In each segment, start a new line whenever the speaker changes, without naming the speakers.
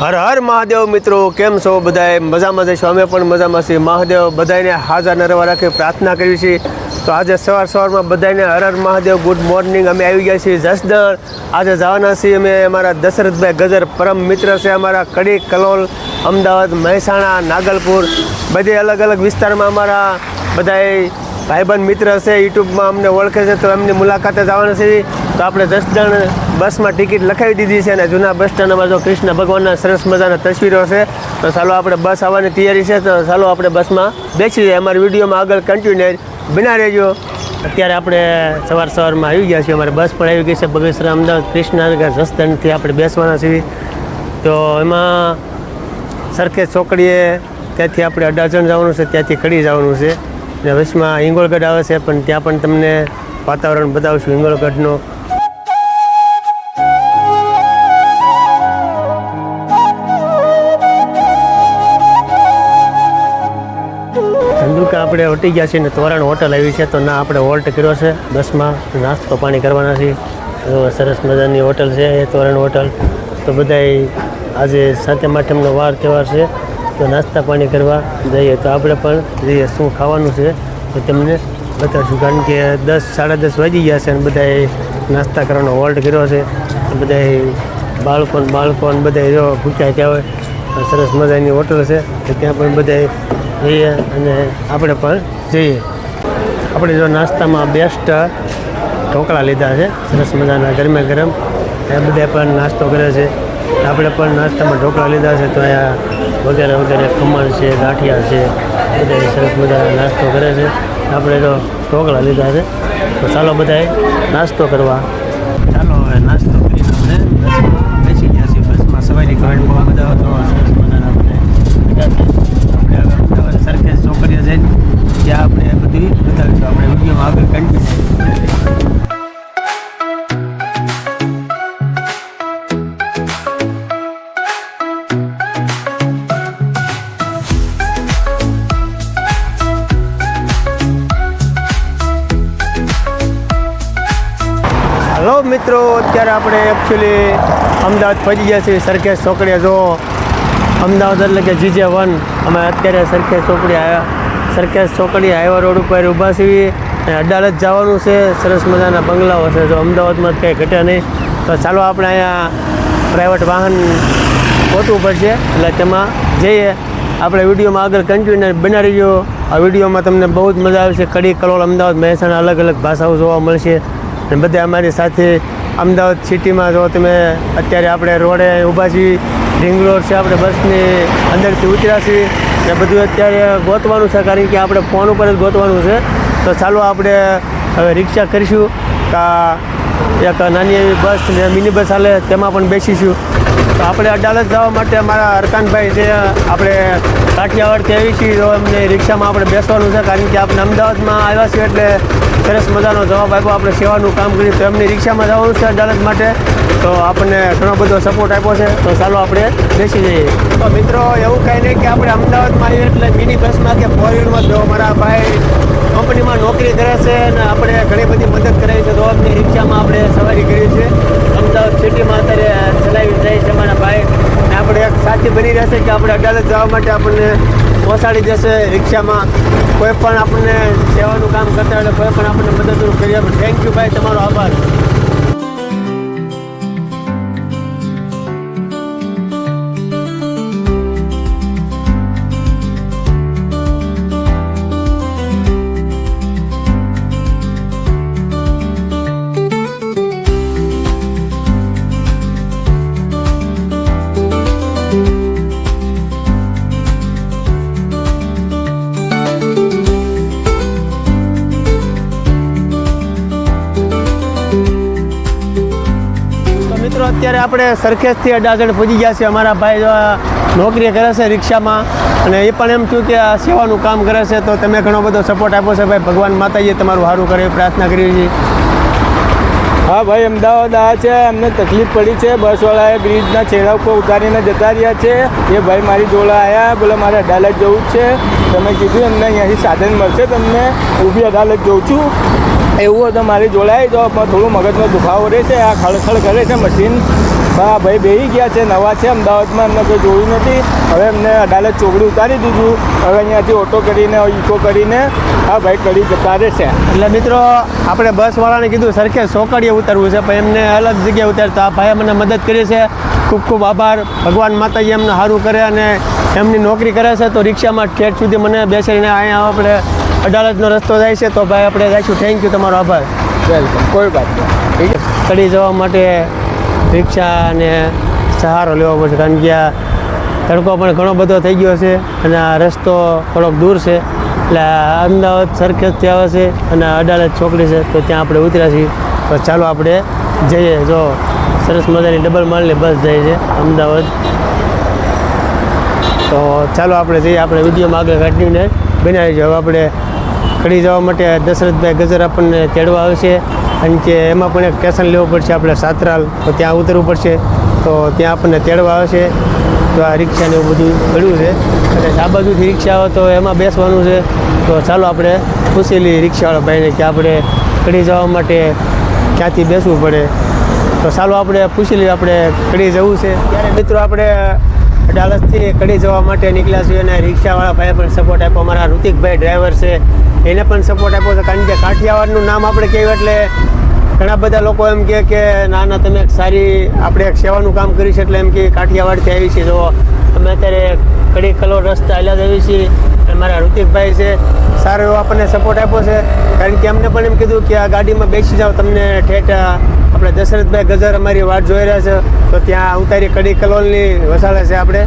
હર હર મહાદેવ મિત્રો, કેમ છો બધાએ મજામાં જઈશું અમે પણ મજામાં છીએ મહાદેવ બધાને હાજર નરવા રાખી પ્રાર્થના કરી છે તો આજે સવાર સવારમાં બધાને હર હર મહાદેવ ગુડ મોર્નિંગ અમે આવી ગયા છીએ જસદણ. આજે જવાના છીએ અમે અમારા દશરથભાઈ ગજર, પરમ મિત્ર છે અમારા, કડી, કલોલ, અમદાવાદ, મહેસાણા, નાગલપુર. બધે અલગ અલગ વિસ્તારમાં અમારા બધાએ ભાઈબંધ મિત્ર છે યુટ્યુબમાં અમને ઓળખે છે, તો એમની મુલાકાતે જવાના છે. તો આપણે દસ જણ બસમાં ટિકિટ લખાવી દીધી છે અને જૂના બસ સ્ટેન્ડમાં જો કૃષ્ણ ભગવાનના સરસ મજાના તસવીરો છે. તો ચાલો આપણે બસ આવવાની તૈયારી છે, તો ચાલો આપણે બસમાં બેસી જઈએ. અમારી વિડીયોમાં આગળ કન્ટિન્યુ બના રહેજો. અત્યારે આપણે સવાર સવારમાં આવી ગયા છીએ. અમારી બસ પણ આવી ગઈ છે. બગસરા, અમદાવાદ, કૃષ્ણનગર જસદણથી આપણે બેસવાના છીએ. તો એમાં સરખેજ ચોકડીએ ત્યાંથી આપણે અડાજણ જવાનું છે, ત્યાંથી કડી જવાનું છે. અને વચમાં હિંગોળગઢ આવે છે, પણ ત્યાં પણ તમને વાતાવરણ બતાવશું હિંગોળગઢનું. ધંધુકા આપણે વટી ગયા છીએ ને તોરણ હોટલ આવી છે, તો ના આપણે હોલ્ટ કર્યો છે. બસમાં નાસ્તો પાણી કરવાના છીએ. સરસ મજાની હોટલ છે, એ તોરણ હોટલ. તો બધાય આજે સાતમ આઠમનો વાર તહેવાર છે. તો નાસ્તા પાણી કરવા જઈએ તો આપણે પણ જઈએ શું ખાવાનું છે તો તમને બતાવશું. કારણ કે દસ, સાડા દસ વાગી ગયા છે અને બધાએ નાસ્તા કરવાનો હોલ્ટ કર્યો છે. બધાય બાળકો ને બાળકો ને બધા જો ભૂખ્યા કહેવાય સરસ મજાની હોટલ છે. તો ત્યાં પણ બધાય જઈએ અને આપણે પણ જઈએ. આપણે જો નાસ્તામાં બેસ્ટ ઢોકળા લીધા છે. સરસ મજાના ગરમે ગરમ. એ બધા પણ નાસ્તો કરે છે. આપણે પણ નાસ્તામાં ઢોકળા લીધા છે. તો અહીંયા વગેરે વગેરે ખમણ છે, ગાંઠિયા છે બધા સરસ મજાના નાસ્તો કરે છે. આપણે તો ઢોકળા લીધા છે. તો ચાલો બધાએ નાસ્તો કરવા. ચાલો હવે નાસ્તો કરીને આપણે બસમાં બેસી ગયા છીએ. બસમાં સવારી કરવાની બહુ બધા સરસ મજાના આપણે. હલો મિત્રો, અત્યારે આપણે એકચ્યુઅલી અમદાવાદ પહોંચી ગયા છીએ સરખેજ ચોકડીએ. જો, અમદાવાદ એટલે કે જીજે વન. અમે અત્યારે સરખેજ ચોકડી આવ્યા. સરખેજ ચોકડી હાઈવા રોડ ઉપર ઊભા છીએ અને અડાલત જવાનું છે. સરસ મજાના બંગલાઓ છે. જો, અમદાવાદમાં કંઈ ઘટે નહીં. તો ચાલો આપણે અહીંયા પ્રાઇવેટ વાહન પહોંચવું પડશે એટલે તેમાં જઈએ. આપણે વિડીયોમાં આગળ કન્ટિન્યુ બના રહીજો આ વિડીયોમાં તમને બહુ જ મજા આવશે. કડી, કલોલ, અમદાવાદ, મહેસાણા અલગ અલગ ભાષાઓ જોવા મળશે. અને બધા અમારી સાથે અમદાવાદ સિટીમાં જો તમે અત્યારે આપણે રોડે ઊભા છીએ, રિંગ રોડ છે આપણે બસની અંદરથી ઉતર્યા છીએ ને બધું અત્યારે ગોતવાનું છે, કારણ કે આપણે ફોન ઉપર જ ગોતવાનું છે. તો ચાલો આપણે હવે રિક્ષા કરીશું, કા એક નાની એવી બસ ને મિની બસ હાલે તેમાં પણ બેસીશું. તો આપણે અડાલત જવા માટે અમારા અરકાનભાઈ છે આપણે કાઠિયાવાડથી આવી છીએ તો અમને રિક્ષામાં આપણે બેસવાનું છે, કારણ કે આપણે અમદાવાદમાં આવ્યા છીએ એટલે સરસ મજાનો જવાબ આપ્યો. આપણે સેવાનું કામ કર્યું તો એમની રિક્ષામાં જવાનું છે અદાલત માટે. તો આપણને ઘણો બધો સપોર્ટ આપ્યો છે. તો ચાલો આપણે બેસી જઈએ. તો મિત્રો, એવું કાંઈ નહીં કે આપણે અમદાવાદમાં આવીએ એટલે મિની બસમાં કે ફોર વ્હીલમાં જો મારા ભાઈ કંપનીમાં નોકરી કરે છે અને આપણે ઘણી બધી મદદ કરાવી છે. અમને રિક્ષામાં આપણે સવારી કરી છે. અમદાવાદ સિટીમાં અત્યારે ચલાવી જાય છે અમારા ભાઈ. અને આપણે એક સાથી બની રહેશે કે આપણે અડાલત જવા માટે આપણને પહોંચાડી દેશે રિક્ષામાં. કોઈ પણ આપણને સેવાનું કામ કરતા હોય કોઈ પણ આપણને મદદરૂપ કરી આપણે થેન્ક યુ ભાઈ, તમારો આભાર. મિત્રો, અત્યારે આપણે સરખેજથી અડાજણ પહોંચી ગયા છીએ. અમારા ભાઈ નોકરી કરે છે રિક્ષામાં અને એ પણ એમ થયું કે આ સેવાનું કામ કરે છે, તો તમે ઘણો બધો સપોર્ટ આપ્યો છે. ભાઈ, ભગવાન માતાજીએ તમારું સારું કરે પ્રાર્થના કરી છે
હા, ભાઈ, અમદાવાદ આ છે. એમને તકલીફ પડી છે. બસવાળાએ બ્રિજના છેડા ઉપર ઉતારીને જતા રહ્યા છે. એ ભાઈ મારી જોડે આવ્યા બોલે, મારે અદાલત જવું છે. તમે કીધું, એમને અહીંયાથી સાધન મળશે તમને. ઊભી અદાલત જોઉં છું. એવું હતું મારી જોડાઈ જાઓ. પણ થોડું મગજનો દુખાવો રહે છે. આ ખળખળ કરે છે મશીન. હા ભાઈ બેસી ગયા છે, નવા છે. અમદાવાદમાં એમને કોઈ જોયું નથી. હવે એમને અડાલત ચોકડી ઉતારી દીધું. હવે અહીંયાથી ઓટો કરીને ઇકો કરીને હા ભાઈ કરી જતા રહેશે
એટલે મિત્રો, આપણે બસવાળાને કીધું, સરખે સોકડીએ ઉતરવું છે. પણ એમને અલગ જગ્યાએ ઉતારતા. આ ભાઈએ મને મદદ કરી છે. ખૂબ ખૂબ આભાર. ભગવાન માતાજી એમને સારું કરે અને એમની નોકરી કરે છે. તો રિક્ષામાં ઠેઠ સુધી મને બેસીને અહીંયા આપણે અડાલતનો રસ્તો જાય છે તો ભાઈ આપણે જઈશું. થેન્ક યુ તમારો આભાર.
વેલકમ કોઈ વાત નહીં. ઠીક છે?
કડી જવા માટે રિક્ષા અને સહારો લેવો પડશે કારણ કે આ તડકો પણ ઘણો બધો થઈ ગયો છે અને આ રસ્તો થોડોક દૂર છે. એટલે અમદાવાદ સરખેજથી આવે છે અને અડાલત ચોકડી છે તો ત્યાં આપણે ઉતર્યા છીએ. તો ચાલો આપણે જઈએ. જો સરસ મજાની ડબલ માલની બસ જાય છે અમદાવાદ. તો ચાલો આપણે જઈએ આપણે વિડીયોમાં આગળ કન્ટિન્યુ બનાવી હવે આપણે કડી જવા માટે દશરથભાઈ ગજર આપણને તેડવા આવશે. અને કે એમાં પણ એક સ્ટેશન લેવું પડશે આપણે સાતરાલ. તો ત્યાં ઉતરવું પડશે. તો ત્યાં આપણને તેડવા આવશે. તો આ રિક્ષાને એવું બધું પડ્યું છે. અને આ બાજુથી રિક્ષા આવે તો એમાં બેસવાનું છે. તો ચાલો આપણે પૂછેલી રિક્ષાવાળા ભાઈને કે આપણે કડી જવા માટે ક્યાંથી બેસવું પડે. તો ચાલો આપણે પૂછી લઈએ આપણે કડી જવું છે. ત્યારે મિત્રો આપણે ડાલસથી કડી જવા માટે નીકળ્યા છીએ અને રિક્ષાવાળા ભાઈએ પણ સપોર્ટ આપ્યો. અમારા ઋતિકભાઈ ડ્રાઈવર છે. એને પણ સપોર્ટ આપ્યો છે. કારણ કે કાઠિયાવાડનું નામ આપણે કહેવું એટલે ઘણા બધા લોકો એમ કહે કે, ના ના, તમે સારી, આપણે એક સેવાનું કામ કરી છે. એટલે એમ કે કાઠિયાવાડથી આવી છીએ. જો અમે અત્યારે કડી કલોર રસ્તા હાલ્યા જ આવી છીએ. અને મારા ઋતિકભાઈ છે. સારો એવો આપણને સપોર્ટ આપ્યો છે. કારણ કે અમને પણ એમ કીધું કે આ ગાડીમાં બેસી જાઓ, તમને ઠેઠ આપણે દશરથભાઈ ગજર અમારી વાટ જોઈ રહ્યા છે. તો ત્યાં ઉતારી કડી કલોલની વસાડે છે આપણે.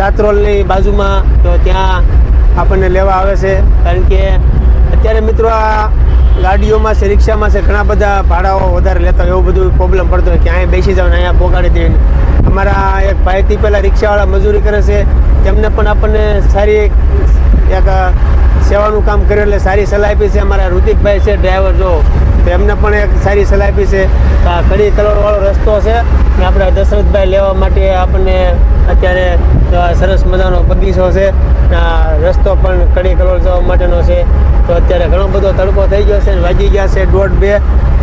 સાતરોલની બાજુમાં તો ત્યાં આપણને લેવા આવે છે. કારણ કે અત્યારે મિત્રો આ ગાડીઓમાં છે, રિક્ષામાં છે, ઘણા બધા ભાડાઓ વધારે લેતા હોય, એવું બધું પ્રોબ્લેમ પડતો હોય કે અહીંયા બેસી જાવ ને અહીંયા પોગાડી દે અમારા એક ભાઈથી પહેલાં રિક્ષાવાળા મજૂરી કરે છે. તેમને પણ આપણને સારી એક સેવાનું કામ કર્યું એટલે સારી સલાહ આપી છે. અમારા ઋતિકભાઈ છે ડ્રાઈવર જો. એમને પણ એક સારી સલાહ આપી છે. કે આ કડી કલોરવાળો રસ્તો છે ને આપણે દશરથભાઈ લેવા માટે આપણને અત્યારે સરસ મજાનો બગીચો છે. રસ્તો પણ કડી કલોલ જવા માટેનો છે. તો અત્યારે ઘણો બધો તડકો થઈ ગયો છે વાગી ગયા છે દોઢ બે.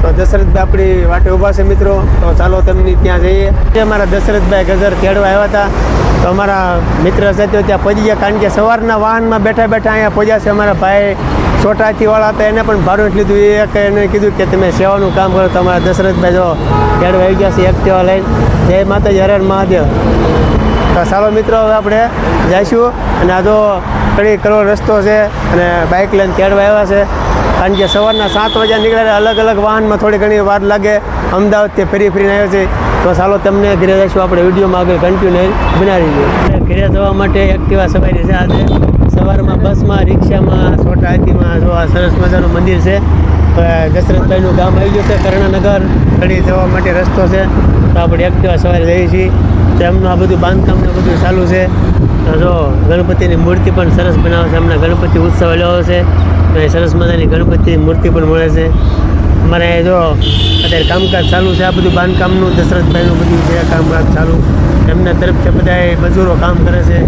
તો દશરથભાઈ આપણી વાટે ઊભા છે મિત્રો. તો ચાલો તેમની ત્યાં જઈએ. તે અમારા દશરથભાઈ ગજર ખેડવા આવ્યા હતા, તો અમારા મિત્ર સાથે ત્યાં પહોંચી ગયા કારણ કે સવારના વાહનમાં બેઠા બેઠા અહીંયા પહોંચ્યા છે અમારા ભાઈ ચોટાથી વાળા હતા. એને પણ ભાડું લીધું. એ એક એને કીધું કે તમે સેવાનું કામ કરો. તમારા દશરથભાઈ જો ખેડવા આવી ગયા છે એક્ટિવા લઈને. જય માતાજી હરણ મહાદેવ. તો ચાલો મિત્રો, હવે આપણે જઈશું. અને આ તો કડી કરોડ રસ્તો છે અને બાઇક લઈને તેડવા આવ્યા છે. કારણ કે સવારના સાત વાગ્યા નીકળ્યા અલગ અલગ વાહનમાં થોડી ઘણી વાર લાગે. અમદાવાદથી ફરી ફરીને આવ્યો છે. તો ચાલો તમને ઘરે જઈશું. આપણે વિડીયોમાં આગળ કન્ટિન્યુ બનાવી દઈએ. ઘરે જવા માટે એક્ટિવા સવારી છે આજે. સવારમાં બસમાં, રિક્ષામાં, છોટા હાથીમાં જોવા સરસ મજાનું મંદિર છે. તો ગામ આવી ગયું છે, કર્ણનગર. ઘડી જવા માટે રસ્તો છે. તો આપણે એક્ટિવા સવારે જઈએ છીએ. તો એમનું આ બધું બાંધકામ બધું ચાલુ છે. જો, ગણપતિની મૂર્તિ પણ સરસ બનાવે છે. હમણાં ગણપતિ ઉત્સવ લેવો છે. એ સરસ મજાની ગણપતિની મૂર્તિ પણ મળે છે. અમારે જો, અત્યારે કામકાજ ચાલુ છે. આ બધું બાંધકામનું દશરથભાઈનું બધું છે, કામકાજ ચાલુ. એમના તરફથી બધા મજૂરો કામ કરે છે.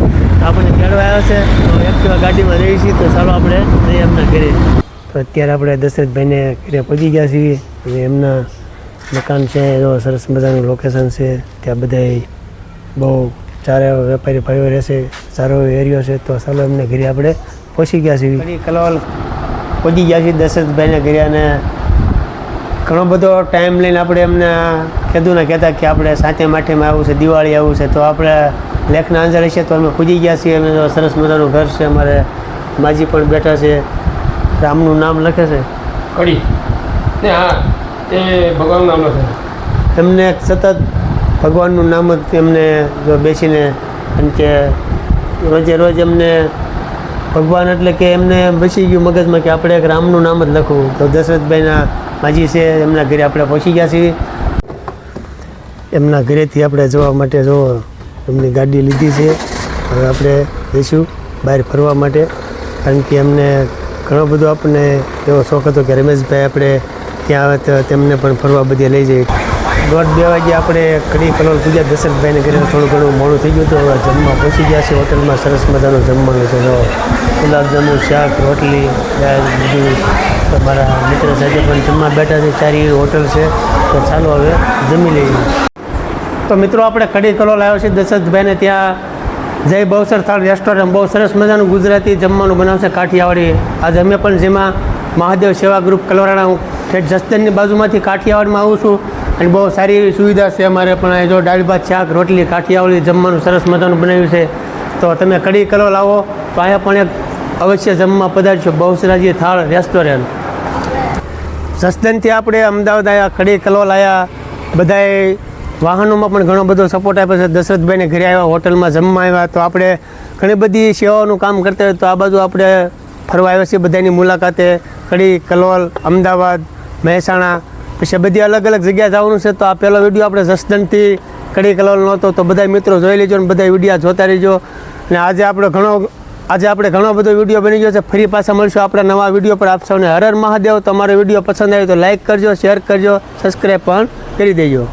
આપણને કેળવા આવ્યા છે તો એક્ટિવા ગાડીમાં રહીએ છીએ. તો ચાલો આપણે એમના ઘરે. તો અત્યારે આપણે દશરથભાઈને ઘરે પહોંચી ગયા છીએ. એમના મકાન છે, એનો સરસ મજાનું લોકેશન છે. ત્યાં બધાય બહુ સારા એવા વેપારી ભાઈઓ રહેશે, સારો એરિયો છે. તો ચાલો એમને ઘરે આપણે પહોંચી ગયા છીએ. કલોલ પહોંચી ગયા છીએ દશરથભાઈને ઘરે અને ઘણો બધો ટાઈમ લઈને આપણે એમને કીધું ને કહેતા કે આપણે સાતે માઠેમાં આવું છે, દિવાળી આવું છે. તો આપણે લેખના આન્સર છે તો અમે પૂજી ગયા છીએ. અમે સરસ મજાનું ઘર છે. અમારે માજી પણ બેઠા છે. રામનું નામ લખે છે?
કડી. ને હા એ ભગવાનનું નામ લખે
એમને સતત ભગવાનનું નામ જ એમને જો બેસીને કારણ કે રોજે રોજ એમને ભગવાન એટલે કે એમને બેસી ગયું મગજમાં કે આપણે એક રામનું નામ જ લખવું. તો દશરથભાઈના માજી છે એમના ઘરે આપણે પહોંચી ગયા છીએ. એમના ઘરેથી આપણે જવા માટે જો એમની ગાડી લીધી છે. હવે આપણે જઈશું બહાર ફરવા માટે. કારણ કે એમને ઘણો બધો આપણને એવો શોખ હતો કે રમેશભાઈ આપણે ત્યાં તેમને પણ ફરવા બધે લઈ જઈએ. દોઢ બે વાગે આપણે કડી કલોલ પૂજા દશરથભાઈને ઘરે થોડું ઘણું મોડું થઈ ગયું હતું. જમવા પહોંચી ગયા છે હોટલમાં સરસ મજાનું જમવાનું છે. ગુલાબજાંબુ શાક, રોટલી બધું તમારા મિત્ર સાથે પણ જમવા બેઠા છે. સારી હોટલ છે. તો ચાલો હવે જમી લઈએ. તો મિત્રો, આપણે કડી કલોલ આવ્યો છે દશરથભાઈને ત્યાં જય બહુસર થાળ રેસ્ટોરન્ટ બહુ સરસ મજાનું ગુજરાતી જમવાનું બનાવશે કાઠિયાવાડી. આજે અમે પણ જેમાં મહાદેવ સેવા ગ્રુપ કલોરાણા હું ઠેઠ જસ્તનની બાજુમાંથી કાઠિયાવાડમાં આવું છું. અને બહુ સારી એવી સુવિધા છે અમારે પણ જો દાળ, ભાત, શાક, રોટલી, કાઠિયાવાડી જમવાનું સરસ મજાનું બનાવ્યું છે. તો તમે કડી કલો લાવો તો અહીંયા પણ એક અવશ્ય જમવા પધારશો. બહુસરાજી થાળ રેસ્ટોરન્ટ જસદનથી આપણે અમદાવાદ આવ્યા કડી કલોલ આવ્યા બધાએ વાહનોમાં પણ ઘણો બધો સપોર્ટ આપ્યો છે. દશરથભાઈને ઘરે આવ્યા, હોટલમાં જમવા આવ્યા. તો આપણે ઘણી બધી સેવાઓનું કામ કરતા હોય તો આ બાજુ આપણે ફરવા આવ્યા છીએ બધાની મુલાકાતે. કડી, કલોલ, અમદાવાદ, મહેસાણા. પછી બધી અલગ અલગ જગ્યાએ જવાનું છે તો આ પહેલો વીડિયો આપણે જસદનથી કડી, કલોલ નહોતો. તો બધા મિત્રો જોઈ લેજો અને બધા વીડિયો જોતા રહેજો. અને આજે આપણે ઘણો, આજે આપણે ઘણો બધો વીડિયો બની ગયો છે. ફરી પાછા મળશું આપણા નવા વીડિયો પર. આપ સૌને હર હર મહાદેવ. તમારો વીડિયો પસંદ આવ્યો તો લાઇક કરજો, શેર કરજો સબસ્ક્રાઈબ પણ કરી દેજો.